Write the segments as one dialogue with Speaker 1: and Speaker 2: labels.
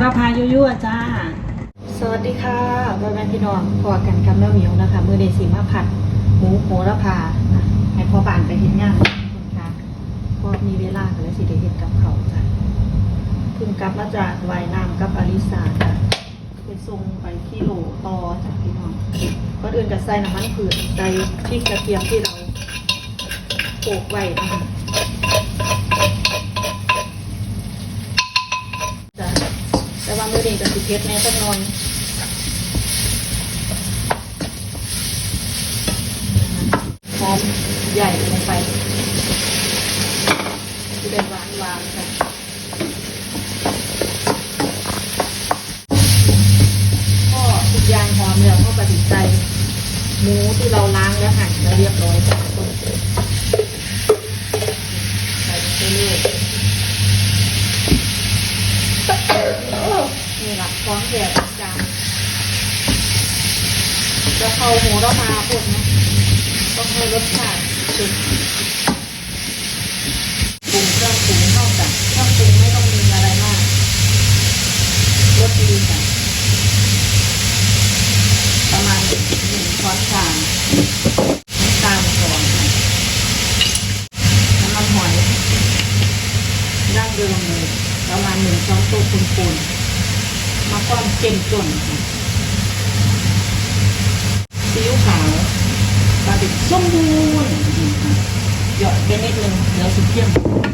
Speaker 1: ระพายั่วๆจ้า สวัสดีค่ะพ่อแม่พี่น้องพอกันกับแม่หมิวนะคะ มือเดซิมาผัดหมูโหระพาให้พ่อบ้านไปเห็นงานนะคะพอมีเวลาก็เลยสิได้เห็นกับเขาจ้ะเพิ่งกลับมาจากวายน้ำกับอลิสาจ้ะไปส่งไปที่โหลต่อจ้ะพี่น้องก่อนอื่นก็ใส่น้ำมันผืดใส่พริกกระเทียมที่เราโขลกไว้นะคะแต่ว่ามือเด็กกับสิเพชรแม่สักหน่อยหอมใหญ่ลงไปที่เป็นหวานหวานค่ะก็ทุกอย่างหอมแล้วก็ตัดสินใจหมูที่เราล้างแล้วหั่นแล้วเรียบร้อยจ้ะต้นใส่ลงไปเรื่อย นี่แหละฟ้องแดดจานจะเข้าหูเรามาพวกนะต้องให้รสชาติถึงปรุงเครื่องปรุงเท่ากันเครื่องปรุงไม่ต้องมีอะไรมากรสดีค่ะประมาณหนึ่งช้อนชาน้ำตาลก่อนน้ำมันหอยดั้งเดิมเลยประมาณหนึ่งช้อนโต๊ะปูนๆ มาความเจ็มจนซีอิ๊วขาวปลาดิบส้มบูนหยอดไปนิดนึงเดี๋ยวสุดเข้ม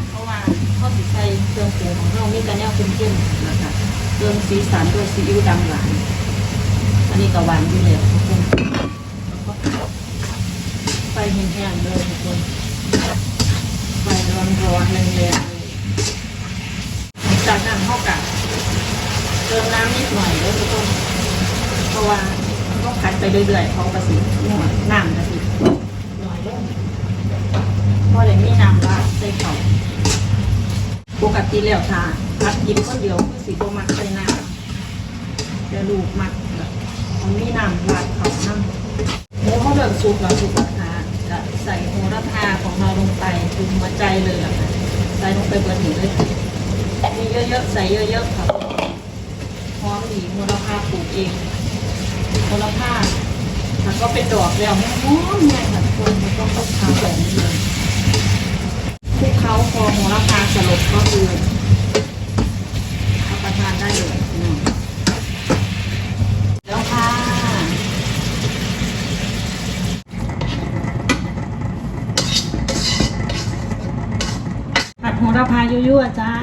Speaker 1: เพราะว่าข้าวสีใส่เครื่องปรุงของเรามีกระเนียเข้มเข้มนะคะเติมสีสันด้วยซีอิ๊วดำหวาน อันนี้ก็หวานอยู่แล้วทุกคนแล้วก็ไฟแห้งๆเลยทุกคนไฟร้อนๆแรงๆเลยจากนั้นเข้ากัน เติมน้ำนิดหน่อยแล้วทุกคนเพราะว่าต้องผัดไปเรื่อยๆเขากระสีน้ำกระสีหน่อยลงเพราะเดี๋ยมีน้ำราใส่เขาปกติแล้วทาผัดกินคนเดียวคือสีโบมักใส่น้ำจะลูกมักแบบมันมีน้ำราดเขาน้ำหมูเขาเริ่มสุกแล้วสุกราคาจะใส่โหระพาของเราลงไปคือหัวใจเลยอะค่ะใส่ลงไปเบอร์หนึ่งเลยมีเยอะๆใส่เยอะๆค่ะ มีมูลค่าปลูกเองมูลค่าแล้วก็เป็นดอกแล้วไม่หอมเนี่ค่ะทุกคนมันต้องคลุกเคล้าแบบนี้เลยคลุกเคล้าพอมูลค่าสลบก็คือรับประทานได้เลยแล้วค่ะผัดโหระพายั่วๆจ้า